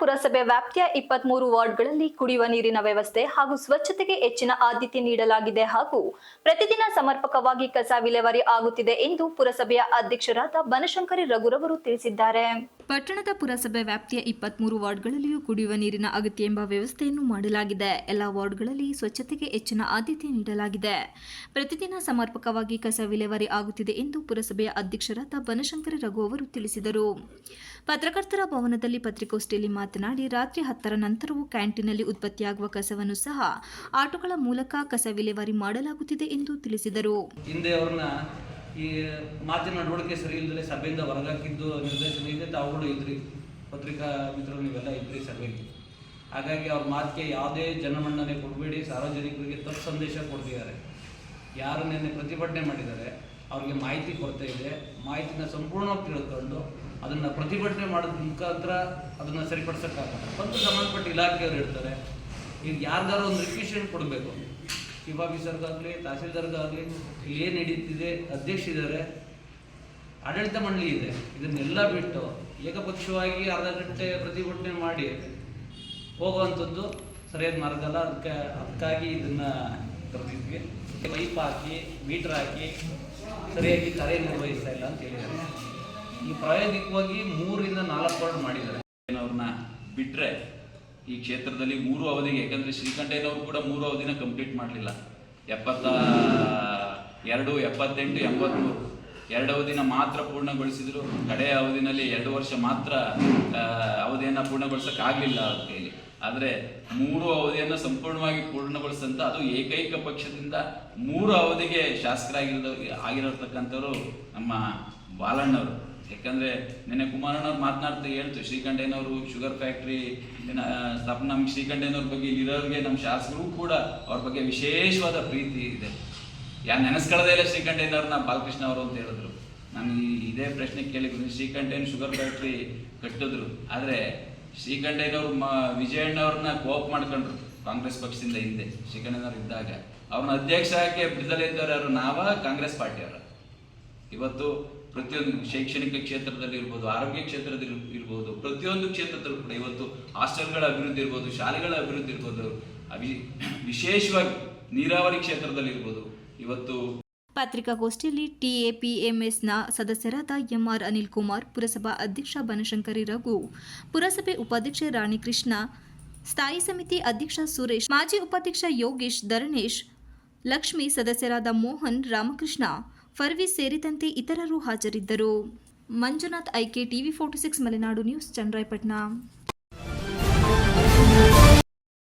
ಪುರಸಭೆ ವ್ಯಾಪ್ತಿಯ ಇಪ್ಪತ್ಮೂರು ವಾರ್ಡ್ಗಳಲ್ಲಿ ಕುಡಿಯುವ ನೀರಿನ ವ್ಯವಸ್ಥೆ ಹಾಗೂ ಸ್ವಚ್ಛತೆಗೆ ಹೆಚ್ಚಿನ ಆದ್ಯತೆ ನೀಡಲಾಗಿದೆ ಹಾಗೂ ಪ್ರತಿದಿನ ಸಮರ್ಪಕವಾಗಿ ಕಸ ವಿಲೇವಾರಿ ಆಗುತ್ತಿದೆ ಎಂದು ಪುರಸಭೆಯ ಅಧ್ಯಕ್ಷರಾದ ಬನಶಂಕರಿ ರಘುರವರು ತಿಳಿಸಿದ್ದಾರೆ. ಪಟ್ಟಣದ ಪುರಸಭೆ ವ್ಯಾಪ್ತಿಯ ಇಪ್ಪತ್ಮೂರು ವಾರ್ಡ್ಗಳಲ್ಲಿಯೂ ಕುಡಿಯುವ ನೀರಿನ ಅಗತ್ಯ ಎಂಬ ವ್ಯವಸ್ಥೆಯನ್ನು ಮಾಡಲಾಗಿದೆ. ಎಲ್ಲ ವಾರ್ಡ್ಗಳಲ್ಲಿ ಸ್ವಚ್ಛತೆಗೆ ಹೆಚ್ಚಿನ ಆದ್ಯತೆ ನೀಡಲಾಗಿದೆ. ಪ್ರತಿದಿನ ಸಮರ್ಪಕವಾಗಿ ಕಸ ವಿಲೇವಾರಿ ಆಗುತ್ತಿದೆ ಎಂದು ಪುರಸಭೆಯ ಅಧ್ಯಕ್ಷರಾದ ಬನಶಂಕರ ರಘು ಅವರು ತಿಳಿಸಿದರು. ಪತ್ರಕರ್ತರ ಭವನದಲ್ಲಿ ಪತ್ರಿಕೋಷ್ಠಿಯಲ್ಲಿ ಮಾತನಾಡಿ, ರಾತ್ರಿ ಹತ್ತರ ನಂತರವೂ ಕ್ಯಾಂಟೀನ್ನಲ್ಲಿ ಉತ್ಪತ್ತಿಯಾಗುವ ಕಸವನ್ನು ಸಹ ಆಟೋಗಳ ಮೂಲಕ ಕಸ ವಿಲೇವಾರಿ ಮಾಡಲಾಗುತ್ತಿದೆ ಎಂದು ತಿಳಿಸಿದರು. ಈ ಮಾತಿನ ನಡವಳಿಕೆ ಸರಿ ಇಲ್ಲದೆ ಸಭೆಯಿಂದ ಹೊರಗಾಕಿದ್ದು ನಿರ್ದೇಶನ ಇದೆ ತಾವುಗಳು ಇದ್ರಿ ಪತ್ರಿಕಾ ಮಿತ್ರರು ನೀವೆಲ್ಲ ಇದ್ರಿ ಸಭೆಯಲ್ಲಿ ಹಾಗಾಗಿ ಅವ್ರ ಮಾತಿಗೆ ಯಾವುದೇ ಜನಮನ್ನಣೆ ಕೊಡಬೇಡಿ, ಸಾರ್ವಜನಿಕರಿಗೆ ತಪ್ಪು ಸಂದೇಶ ಕೊಡ್ತಿದ್ದಾರೆ. ಯಾರು ನಿನ್ನೆ ಪ್ರತಿಭಟನೆ ಮಾಡಿದ್ದಾರೆ, ಅವ್ರಿಗೆ ಮಾಹಿತಿ ಕೊರತೆ ಇದೆ, ಮಾಹಿತಿನ ಸಂಪೂರ್ಣವಾಗಿ ತಿಳ್ಕೊಂಡು ಅದನ್ನು ಪ್ರತಿಭಟನೆ ಮಾಡೋದ್ರ ಮುಖಾಂತರ ಅದನ್ನು ಸರಿಪಡಿಸೋಕ್ಕಾಗಲ್ಲ. ಬಂದು ಸಂಬಂಧಪಟ್ಟ ಇಲಾಖೆಯವರು ಇರ್ತಾರೆ ಈಗ ಯಾರಿಗಾರು ಒಂದು ರಿಕ್ವಿಷನ್ ಕೊಡಬೇಕು. ಚೀಫ್ ಆಫೀಸರ್ಗಾಗಲಿ ತಹಸೀಲ್ದಾರ್ಗಾಗಲಿ ಇಲ್ಲಿ ಏನು ನಡೀತಿದೆ, ಅಧ್ಯಕ್ಷರಿದ್ದಾರೆ, ಆಡಳಿತ ಮಂಡಳಿ ಇದೆ. ಇದನ್ನೆಲ್ಲ ಬಿಟ್ಟು ಏಕಪಕ್ಷವಾಗಿ ಅರ್ಧ ಗಂಟೆ ಪ್ರತಿಭಟನೆ ಮಾಡಿ ಹೋಗುವಂಥದ್ದು ಸರಿಯಾದ ಮಾರ್ಗ ಅಲ್ಲ. ಅದಕ್ಕೆ ಅದಕ್ಕಾಗಿ ಇದನ್ನು ಕರೆದಿದ್ವಿ. ಪೈಪ್ ಹಾಕಿ, ಮೀಟ್ರ್ ಹಾಕಿ ಸರಿಯಾಗಿ ಕಾರ್ಯನಿರ್ವಹಿಸ್ತಾ ಇಲ್ಲ ಅಂತ ಹೇಳಿದ್ದಾರೆ. ಈ ಪ್ರಾಯೋಗಿಕವಾಗಿ ಮೂರರಿಂದ ನಾಲ್ಕು ವಾರ್ಡ್ ಮಾಡಿದ್ದಾರೆ. ಅವ್ರನ್ನ ಬಿಟ್ರೆ ಈ ಕ್ಷೇತ್ರದಲ್ಲಿ ಮೂರು ಅವಧಿಗೆ ಯಾಕಂದ್ರೆ ಶ್ರೀಕಂಠಯ್ಯನವರು ಕೂಡ ಮೂರು ಅವಧಿನ ಕಂಪ್ಲೀಟ್ ಮಾಡಲಿಲ್ಲ. ಎಪ್ಪತ್ತ ಎರಡು, ಎಪ್ಪತ್ತೆಂಟು, ಎಂಬತ್ಮೂರು. ಎರಡು ಅವಧಿನ ಮಾತ್ರ ಪೂರ್ಣಗೊಳಿಸಿದ್ರು. ಕಡೆಯ ಅವಧಿನಲ್ಲಿ ಎರಡು ವರ್ಷ ಮಾತ್ರ ಅವಧಿಯನ್ನು ಪೂರ್ಣಗೊಳಿಸಕ್ಕಾಗಲಿಲ್ಲ ಅವ್ರ ಕೈಲಿ. ಆದರೆ ಮೂರು ಅವಧಿಯನ್ನು ಸಂಪೂರ್ಣವಾಗಿ ಪೂರ್ಣಗೊಳಿಸಂತ ಅದು ಏಕೈಕ ಪಕ್ಷದಿಂದ ಮೂರು ಅವಧಿಗೆ ಶಾಸಕರಾಗಿರೋ ಆಗಿರತಕ್ಕಂಥವ್ರು ನಮ್ಮ ಬಾಲಣ್ಣವರು. ಯಾಕಂದ್ರೆ ನಿನ್ನೆ ಕುಮಾರಣ್ಣವ್ರು ಮಾತನಾಡ್ತಾ ಹೇಳ್ತು, ಶ್ರೀಕಂಠಯ್ಯನವರು ಶುಗರ್ ಫ್ಯಾಕ್ಟ್ರಿ ಸ್ಥಾಪನೆ ನಮ್ಗೆ ಶ್ರೀಕಂಠಯ್ಯನವ್ರ ಬಗ್ಗೆ ಇಲ್ಲಿರೋರಿಗೆ ನಮ್ಮ ಶಾಸಕರು ಕೂಡ ಅವ್ರ ಬಗ್ಗೆ ವಿಶೇಷವಾದ ಪ್ರೀತಿ ಇದೆ. ಯಾರು ನೆನೆಸ್ಕೊಳ್ಳೋದೇ ಇಲ್ಲ ಶ್ರೀಕಂಠಯ್ಯನವ್ರನ್ನ ಬಾಲಕೃಷ್ಣ ಅವರು ಅಂತ ಹೇಳಿದ್ರು. ನಾನು ಇದೇ ಪ್ರಶ್ನೆ ಕೇಳಿದ್ರು ಶ್ರೀಕಂಠಯ್ಯನ ಶುಗರ್ ಫ್ಯಾಕ್ಟ್ರಿ ಕಟ್ಟಿದ್ರು, ಆದರೆ ಶ್ರೀಕಂಠಯ್ಯನವ್ರು ಮ, ವಿಜಯಣ್ಣವ್ರನ್ನ ಕೋಪ್ ಮಾಡ್ಕೊಂಡ್ರು ಕಾಂಗ್ರೆಸ್ ಪಕ್ಷದಿಂದ ಹಿಂದೆ, ಶ್ರೀಕಂಠಯ್ಯನವ್ರು ಇದ್ದಾಗ. ಅವ್ರನ್ನ ಅಧ್ಯಕ್ಷ ಆಗಿ ಬಿದ್ದಲೇ ಇದ್ದವ್ರು ಯಾರು? ನಾವ ಕಾಂಗ್ರೆಸ್ ಪಾರ್ಟಿಯವರು. ಇವತ್ತು ಪ್ರತಿಯೊಂದು ಶೈಕ್ಷಣಿಕ ಕ್ಷೇತ್ರದಲ್ಲಿ ಇರ್ಬೋದು, ಆರೋಗ್ಯ ಕ್ಷೇತ್ರದಲ್ಲಿ ಇರ್- ಇರ್ಬೋದು, ಪ್ರತಿಯೊಂದು ಕ್ಷೇತ್ರದಲ್ಲೂ ಕೂಡ ಇವತ್ತು ಹಾಸ್ಟೆಲ್ಗಳ ಅಭಿವೃದ್ಧಿ ಇರ್ಬೋದು, ಶಾಲೆಗಳ ಅಭಿವೃದ್ಧಿ ಇರ್ಬೋದು ಅವಿ- ವಿಶೇಷವಾಗಿ ನೀರಾವರಿ ಕ್ಷೇತ್ರದಲ್ಲಿ ಇರ್ಬೋದು. ಇವತ್ತು ಪತ್ರಿಕಾಗೋಷ್ಠಿಯಲ್ಲಿ ಟಿಎಪಿಎಂಎಸ್ನ ಸದಸ್ಯರಾದ ಎಂಆರ್ ಅನಿಲ್ ಕುಮಾರ್, ಪುರಸಭಾ ಅಧ್ಯಕ್ಷ ಬನಶಂಕರಿ ರಘು, ಪುರಸಭೆ ಉಪಾಧ್ಯಕ್ಷೆ ರಾಣಿ ಕೃಷ್ಣ ಸ್ಥಾಯಿ ಸಮಿತಿ ಅಧ್ಯಕ್ಷ ಸುರೇಶ್, ಮಾಜಿ ಉಪಾಧ್ಯಕ್ಷ ಯೋಗೇಶ್, ಧರಣೇಶ್, ಲಕ್ಷ್ಮಿ ಸದಸ್ಯರಾದ ಮೋಹನ್, ರಾಮಕೃಷ್ಣ ಫರ್ವೀಸ್ ಸೇರಿದಂತೆ ಇತರರು ಹಾಜರಿದ್ದರು. Manjunath IK TV forty six Malenadu news Channarayapatna.